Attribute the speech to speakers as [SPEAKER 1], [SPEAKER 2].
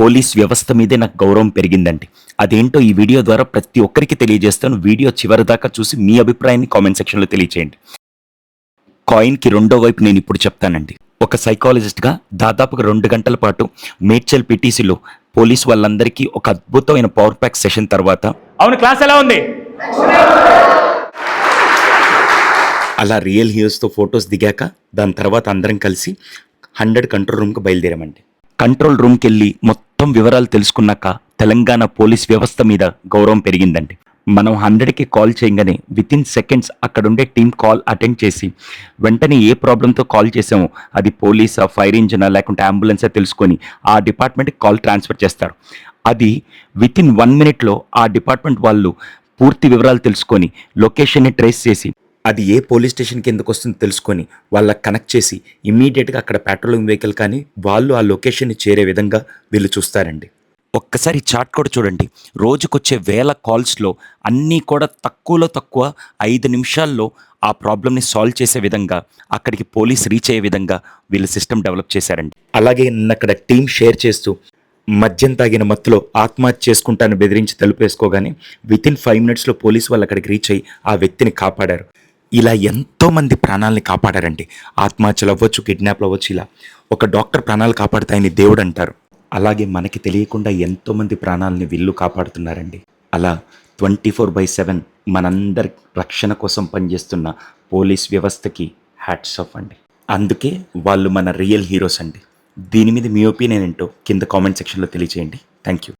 [SPEAKER 1] Police వ్యవస్థ మీదే నాకు గౌరవం పెరిగిందండి. అదేంటో ఈ వీడియో ద్వారా ప్రతి ఒక్కరికి తెలియజేస్తాను. వీడియో చివరి దాకా చూసి మీ అభిప్రాయాన్ని కామెంట్ సెక్షన్లో తెలియచేయండి. కాయిన్కి రెండో వైపు నేను ఇప్పుడు చెప్తానండి. ఒక సైకాలజిస్ట్గా దాదాపుగా రెండు గంటల పాటు మేడ్చల్ పిటిసిలో పోలీస్ వాళ్ళందరికీ ఒక అద్భుతమైన పవర్ ప్యాక్ సెషన్ తర్వాత
[SPEAKER 2] అవును క్లాస్ ఎలా ఉంది?
[SPEAKER 1] అలా రియల్ హీరోస్తో ఫొటోస్ దిగాక దాని తర్వాత అందరం కలిసి హండ్రెడ్ కంట్రోల్ రూమ్కి బయలుదేరామండి. కంట్రోల్ రూమ్కి వెళ్ళి మొత్తం మొత్తం వివరాలు తెలుసుకున్నాక తెలంగాణ పోలీస్ వ్యవస్థ మీద గౌరవం పెరిగిందండి. మనం హండ్రెడ్కి కాల్ చేయగానే విత్ ఇన్ సెకండ్స్ అక్కడుండే టీం కాల్ అటెండ్ చేసి వెంటనే ఏ ప్రాబ్లంతో కాల్ చేసామో అది పోలీసా ఫైర్ ఇంజినా లేకుంటే అంబులెన్సా తెలుసుకొని ఆ డిపార్ట్మెంట్కి కాల్ ట్రాన్స్ఫర్ చేస్తారు. అది విత్ ఇన్ వన్ మినిట్లో ఆ డిపార్ట్మెంట్ వాళ్ళు పూర్తి వివరాలు తెలుసుకొని లొకేషన్ని ట్రేస్ చేసి అది ఏ పోలీస్ స్టేషన్ కిందకు వస్తుందో తెలుసుకొని వాళ్ళకి కనెక్ట్ చేసి ఇమ్మీడియట్గా అక్కడ పెట్రోలింగ్ వెహికల్ కానీ వాళ్ళు ఆ లొకేషన్ని చేరే విధంగా వీళ్ళు చూస్తారండి. ఒక్కసారి చాట్ కూడా చూడండి. రోజుకొచ్చే వేల కాల్స్లో అన్నీ కూడా తక్కువలో తక్కువ ఐదు నిమిషాల్లో ఆ ప్రాబ్లమ్ని సాల్వ్ చేసే విధంగా అక్కడికి పోలీస్ రీచ్ అయ్యే విధంగా వీళ్ళు సిస్టమ్ డెవలప్ చేశారండి. అలాగే నిన్న అక్కడ టీం షేర్ చేస్తూ మద్యం తాగిన మత్తులో ఆత్మహత్య చేసుకుంటాను బెదిరించి తలుపేసుకోగానే విత్ ఇన్ ఫైవ్ మినిట్స్లో పోలీస్ వాళ్ళు అక్కడికి రీచ్ అయ్యి ఆ వ్యక్తిని కాపాడారు. ఇలా ఎంతోమంది ప్రాణాలని కాపాడారండి. ఆత్మహత్యలు అవ్వచ్చు కిడ్నాప్లు అవ్వచ్చు ఇలా ఒక డాక్టర్ ప్రాణాలు కాపాడుతాయని దేవుడు అంటారు. అలాగే మనకి తెలియకుండా ఎంతోమంది ప్రాణాలని వీళ్ళు కాపాడుతున్నారండి. అలా ట్వంటీ ఫోర్ బై సెవెన్ మనందరి రక్షణ కోసం పనిచేస్తున్న పోలీస్ వ్యవస్థకి హ్యాట్స్ ఆఫ్ అండి. అందుకే వాళ్ళు మన రియల్ హీరోస్ అండి. దీని మీద మీ ఒపీనియన్ ఏంటో కింద కామెంట్ సెక్షన్లో తెలియచేయండి. Thank you